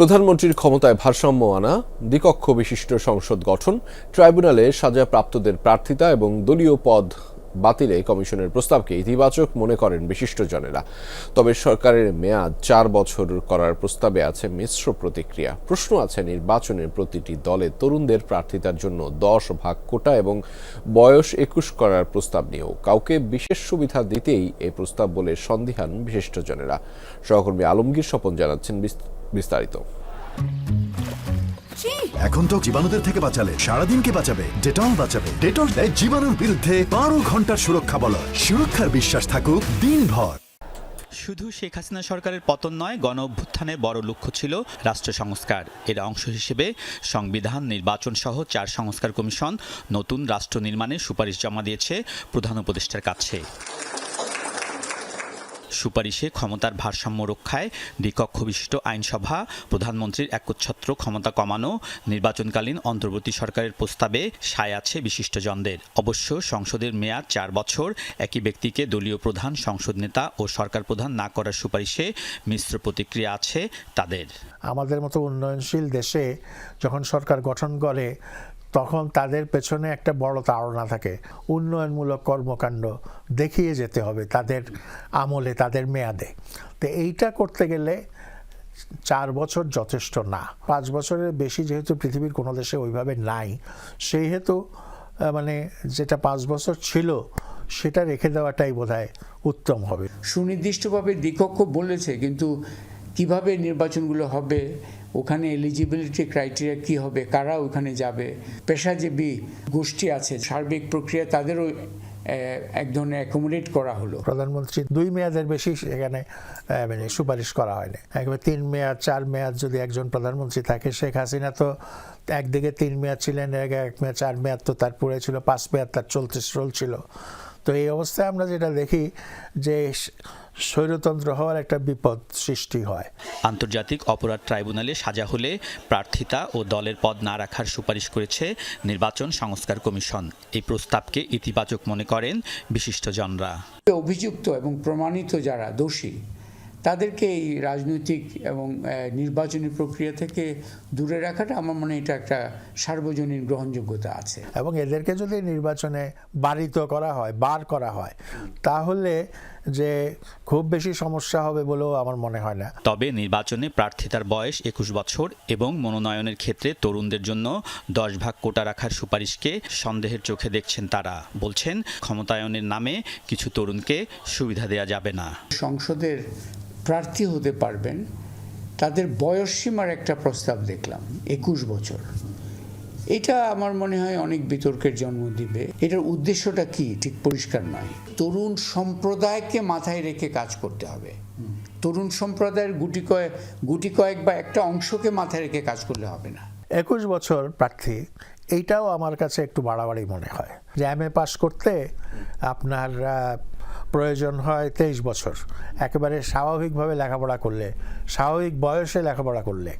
প্রধানমন্ত্রীর ক্ষমতায় ভারসাম্য আনা, দ্বিকক্ষ বিশিষ্ট সংসদ গঠন, ট্রাইব্যুনালে সাজাপ্রাপ্তদের প্রার্থিতা এবং দলীয় পদ বাতিলে কমিশনের প্রস্তাবকে ইতিবাচক মনে করেন বিশিষ্টজনেরা। তবে সরকারের মেয়াদ চার বছর করার প্রস্তাবে আছে মিশ্র প্রতিক্রিয়া। প্রশ্ন আছে, নির্বাচনের প্রতিটি দলে তরুণদের প্রার্থিতার জন্য দশ ভাগ কোটা এবং বয়স একুশ করার প্রস্তাব নিয়েও। কাউকে বিশেষ সুবিধা দিতেই এই প্রস্তাব বলে সন্দিহান বিশিষ্টজনেরা। সহকর্মী আলমগীর স্বপন জানাচ্ছেন বিস্তারিত। এখন তো জীবাণুদের থেকে বাঁচালে সারাদিনকে বাঁচাবে ডেটল বাঁচাবে। ডেটল দেয় জীবাণুর বিরুদ্ধে বারো ঘণ্টার সুরক্ষা বল সুরক্ষার বিশ্বাস থাকুক দিনভর। শুধু শেখ হাসিনা সরকারের পতন নয় গণ অভ্যুত্থানের বড় লক্ষ্য ছিল রাষ্ট্র সংস্কার। এর অংশ হিসেবে সংবিধান নির্বাচন সহ চার সংস্কার কমিশন নতুন রাষ্ট্র নির্মাণের সুপারিশ জমা দিয়েছে প্রধান উপদেষ্টার কাছে। সুপারিশে ক্ষমতার ভারসাম্য রক্ষায় দ্বিকক্ষ বিশিষ্ট আইনসভা, প্রধানমন্ত্রীর একচ্ছত্র ক্ষমতা কমানো, নির্বাচনকালীন অন্তর্বর্তী সরকারের প্রস্তাবে সায় আছে বিশিষ্টজনদের। অবশ্য সংসদের মেয়াদ চার বছর, একই ব্যক্তিকে দলীয় প্রধান, সংসদ নেতা ও সরকার প্রধান না করার সুপারিশে মিশ্র প্রতিক্রিয়া আছে তাদের। আমাদের মতো উন্নয়নশীল দেশে যখন সরকার গঠন করে তখন তাদের পেছনে একটা বড় তাড়না থাকে। উন্নয়নমূলক কর্মকাণ্ড দেখিয়ে যেতে হবে তাদের আমলে, তাদের মেয়াদে। তো এইটা করতে গেলে চার বছর যথেষ্ট না। পাঁচ বছরের বেশি যেহেতু পৃথিবীর কোনো দেশে ওইভাবে নাই সেই হেতু মানে যেটা পাঁচ বছর ছিল, সেটা রেখে দেওয়াটাই বোধহয় উত্তম হবে। সুনির্দিষ্টভাবে দ্বিকক্ষ বলেছে, কিন্তু কীভাবে নির্বাচনগুলো হবে ওখানে এলিজিবিলিটি ক্রাইটেরিয়া কি হবে? কারা ওখানে যাবে? পেশাজীবী গোষ্ঠী আছে, সার্বিক প্রক্রিয়া তাদেরও এক ধরনের অ্যাকোমোডেট করা হলো। প্রধানমন্ত্রী দুই মেয়াদের বেশি এখানে মানে সুপারিশ করা হয়নি। একবার তিন মেয়াদ, চার মেয়াদ যদি একজন প্রধানমন্ত্রী থাকে, শেখ হাসিনা তো একদিকে তিন মেয়াদ ছিলেন, এক মেয়াদ, চার মেয়াদ তো তার পুরে ছিল, পাঁচ মেয়াদ তার চলতে, চলছিল। তো এই অবস্থায় আমরা যেটা দেখি যে স্বৈরতন্ত্র হওয়ার একটা বিপদ সৃষ্টি হয়। আন্তর্জাতিক অপরাধ ট্রাইব্যুনালে সাজা হলে প্রার্থিতা ও দলের পদ না রাখার সুপারিশ করেছে নির্বাচন সংস্কার কমিশন। এই প্রস্তাবকে ইতিবাচক মনে করেন বিশিষ্টজনরা। অভিযুক্ত এবং প্রমাণিত যারা দোষী তাদেরকে এই রাজনৈতিক এবং নির্বাচনী প্রক্রিয়া থেকে দূরে রাখাটা আমার মনে এটা একটা সার্বজনীন গ্রহণযোগ্যতা আছে। এবং এদেরকে যদি নির্বাচনে বারিত করা হয় বার করা হয় তাহলে যে খুব বেশি সমস্যা হবে বলেও আমার মনে হয় না। তবে নির্বাচনে প্রার্থিতার বয়স একুশ বছর এবং মনোনয়নের ক্ষেত্রে তরুণদের জন্য দশ ভাগ কোটা রাখার সুপারিশকে সন্দেহের চোখে দেখছেন তারা। বলছেন ক্ষমতায়নের নামে কিছু তরুণকে সুবিধা দেওয়া যাবে না। সংসদের প্রার্থী হতে পারবেন, তাদের বয়স সীমার একটা প্রস্তাব দেখলাম, একুশ বছর। এটা আমার মনে হয় অনেক বিতর্কের জন্ম দিবে। এটার উদ্দেশ্যটা কি? ঠিক পরিষ্কার নয়। তরুণ সম্প্রদায়কে মাথায় রেখে কাজ করতে হবে। তরুণ সম্প্রদায়ের গুটি কয়েক গুটি কয়েক বা একটা অংশকে মাথায় রেখে কাজ করলে হবে না। একুশ বছর প্রার্থী, এইটাও আমার কাছে একটু বাড়াবাড়ি মনে হয়। যে এম এ পাস করতে আপনার প্রয়োজন হয় তেইশ বছর। একেবারে স্বাভাবিকভাবে লেখাপড়া করলে স্বাভাবিক বয়সে লেখাপড়া করলে।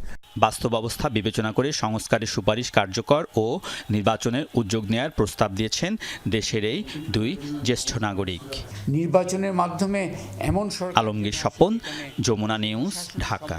বাস্তব অবস্থা বিবেচনা করে সংস্কারের সুপারিশ কার্যকর ও নির্বাচনের উদ্যোগ নেয়ার প্রস্তাব দিয়েছেন দেশের এই দুই জ্যেষ্ঠ নাগরিক। নির্বাচনের মাধ্যমে এমন আলমগীর স্বপন যমুনা নিউজ ঢাকা।